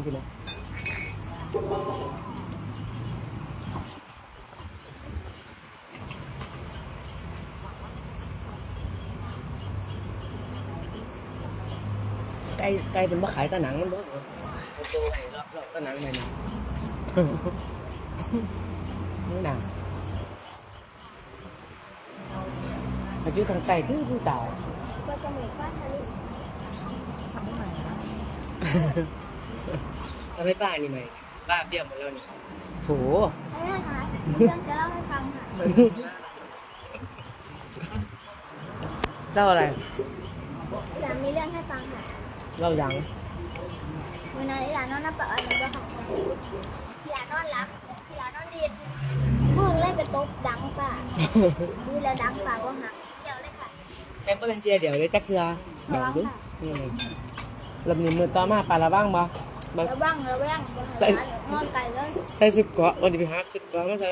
นพี่น้องไก่ไก่เป็นมาขายตะหนังมันบ่เหรอเอาตัวไอ้รอบรอบตะหนังไปนะนี่นะอายุทางไก่คือผู้สาวก็จะมีป้าทะเลทำใหม่นะ ทำให้ป้านี่ไหมป้าเบี้ยวหมดแล้วนี่โถไอ้แม่คะเรื่องจะเล่าให้ฟังค่ะเล่าอะไรอยากมีเรื่องให้ฟังค่ะเล่ายังวันนั้นอยากนอนนับปะอะไรก็ค่ะอยากนอนรับอยากนอนดีดมึงเล่นไปตบดังป่ะดูแล้วดังป่ะก็หักเกี่ยวเลยค่ะแม่ก็เป็นเจียเดี๋ยวเลยจักเคือเดี๋ยวดูนี่เลยลำนี้มือต่อมาปลาละบ้างบ่ บ่ระวังระแวงนอนไกลเลยใส่ชุดเกราะวันนี้ไปหาชุดเกราะมาใส่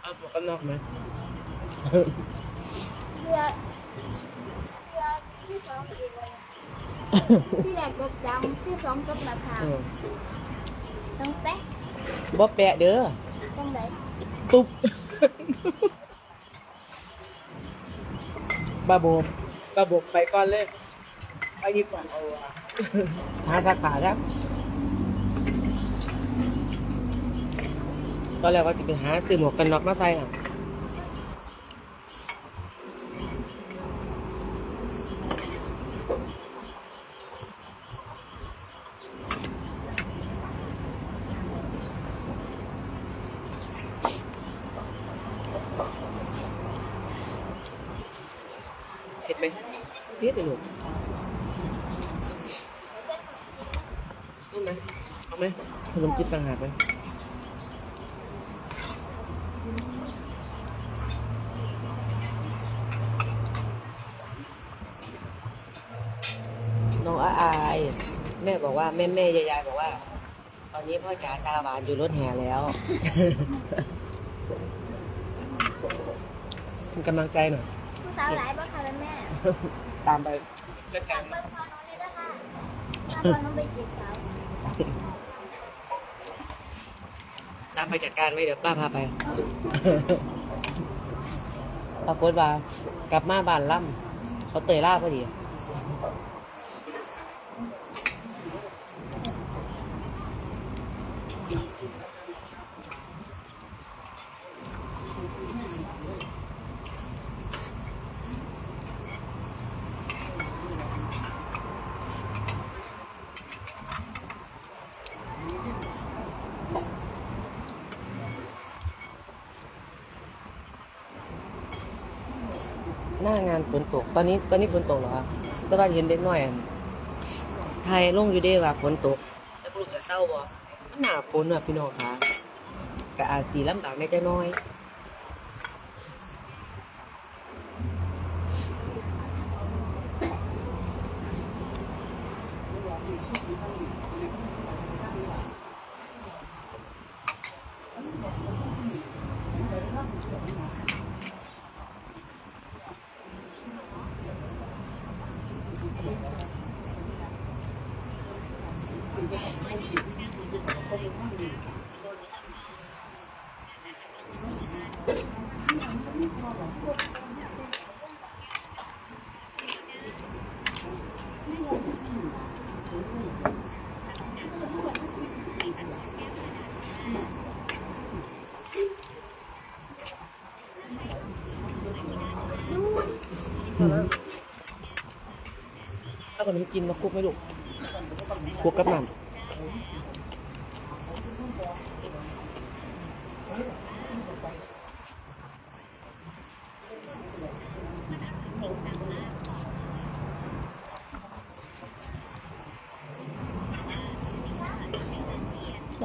เอาหมวกกันน็อกไหมเรือเรือที่สองอีกเลยที่แรกกบดังที่สองกบหน้าผากเออต้องแป๊ะบ่แปะเด้อ ต้องไหนตุ๊บบาโบบาโบกไปก่อนเลย ไปดีกว่าเอาอะหาสาขาครับ ตอนแรกว่าจะไปหาซื้อหมวกกันน็อกมาใส่อะเผ็ดไหมเผ็ดเลยลูกเอาไหมเอาไหมขนมจีบต่างหากไหมน้องอาอายแม่บอกว่าแม่แม่ยายยายบอกว่า ตอนนี้พ่อจ๋าตาหวานอยู่รถแห่แล้ว เป็นกำลังใจหน่อยผู้สาวหลายบ้าค่ะแม่ตามไปด้วยกัฝานกเบิ้งพอน้องนี่ด้วยค่ะถ้าพอน้องไปจีบสาวตามไปจัดการไว้เดี๋ยวป้าพาไปปรากฏว่ากลับมาบ้านล่ำเขาเตยล่าพอดี หน้างานฝนตก ตอนนี้ตอนนี้ฝนตกเหรอคะแต่ว่าเห็นเด็กน้อยอันไทยลงอยู่เด้ว่าฝนตก แต่ปลุกจะเศร้าบ่หน้าฝนอะพี่น้องคะก็อาจตีลำบากในจักหน้อย ถ้าขนมกินมาคลุกไหมลูกคลุกกับน้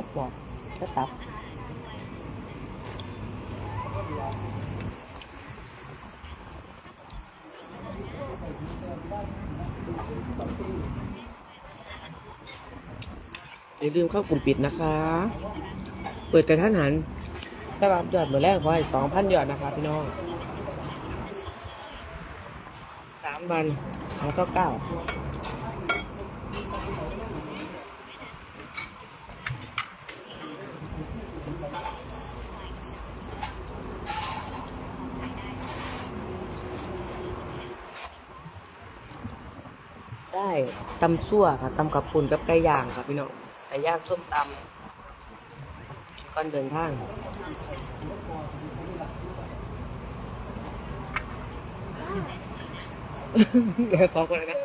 ำตับปอกก็ตับอย่าลืมเข้ากลุ่มปิดนะคะ เปิดแต่ท่านหันถ้ารับยอดเมื่อแรกขอให้สองพันยอดนะคะพี่น้องสามวันแล้วก็เก้า ได้ตำซั่วค่ะตำกับปุ่นกับไก่ย่างค่ะพี่น้องไก่ย่างส้มตำก่อนเดินทางเดี๋ยวขอคนเลยนะ